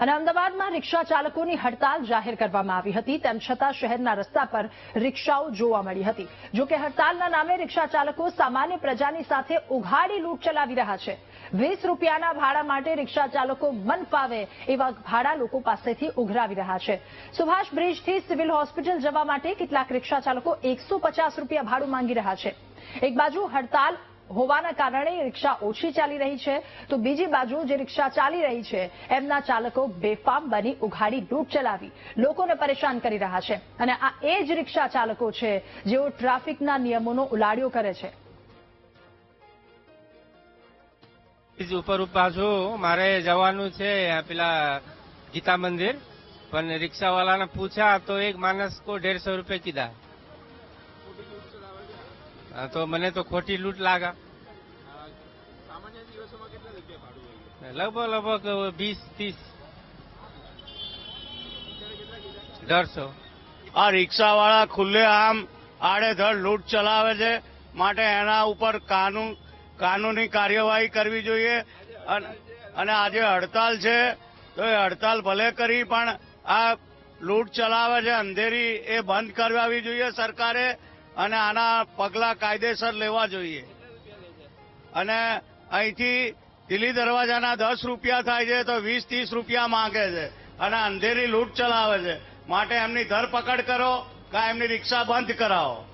અને અમદાવાદમાં રિક્ષા ચાલકોની હડતાલ જાહેર કરવામાં આવી હતી. તેમ છતાં શહેરના રસ્તા પર રિક્ષાઓ જોવા મળી હતી. જોકે હડતાલના નામે રિક્ષા ચાલકો સામાન્ય પ્રજાની સાથે ઉઘાડી લૂંટ ચલાવી રહ્યા છે. વીસ રૂપિયાના ભાડા માટે રિક્ષા ચાલકો મન ફાવે એવા ભાડા લોકો પાસેથી ઉઘરાવી રહ્યા છે. સુભાષ બ્રિજથી સિવિલ હોસ્પિટલ જવા માટે કેટલાક રિક્ષા ચાલકો એકસો રૂપિયા ભાડું માંગી રહ્યા છે. એક બાજુ હડતાલ હોવાના કારણે રિક્ષા ઓછી ચાલી રહી છે. તો બીજી બાજુ જે રિક્ષા ચાલી રહી છે, એમના ચાલકો બેફામ બની ઉઘાડી લૂંટ ચલાવી. લોકોને પરેશાન કરી રહ્યા છે. અને આ એ જ રિક્ષા ચાલકો છે, જેઓ ટ્રાફિકના નિયમોનો ઉલાડ્યો કરે છે. ઉપર પાછું મારે જવાનું છે પેલા ગીતા મંદિર. પણ રિક્ષાવાળાને પૂછ્યા તો એક માણસ કો डेढ़ રૂપિયા કીધા. તો મને તો ખોટી લૂંટ લાગા. લગભગ લગભગ વીસ ત્રીસ. દોઢસો. આ રિક્ષાવાળા ખુલ્લે આમ આડેધડ લૂંટ ચલાવે છે. માટે એના ઉપર કાનૂન કાનૂની કાર્યવાહી કરવી જોઈએ. અન- અને આજે હડતાલ છે તો એ હડતાલ ભલે કરી પણ આ લૂંટ ચલાવે છે. અંધેરી એ બંધ કરાવવી જોઈએ સરકારે અને આના પગલા કાયદેસર લેવા જોઈએ. અને અહીંથી દિલ્હી દરવાજાના દસ રૂપિયા થાય છે તો વીસ, ત્રીસ રૂપિયા માંગે છે. અને અંધેરી લૂંટ ચલાવે છે. માટે એમની ધરપકડ કરો, કાં એમની રિક્ષા બંધ કરાવો.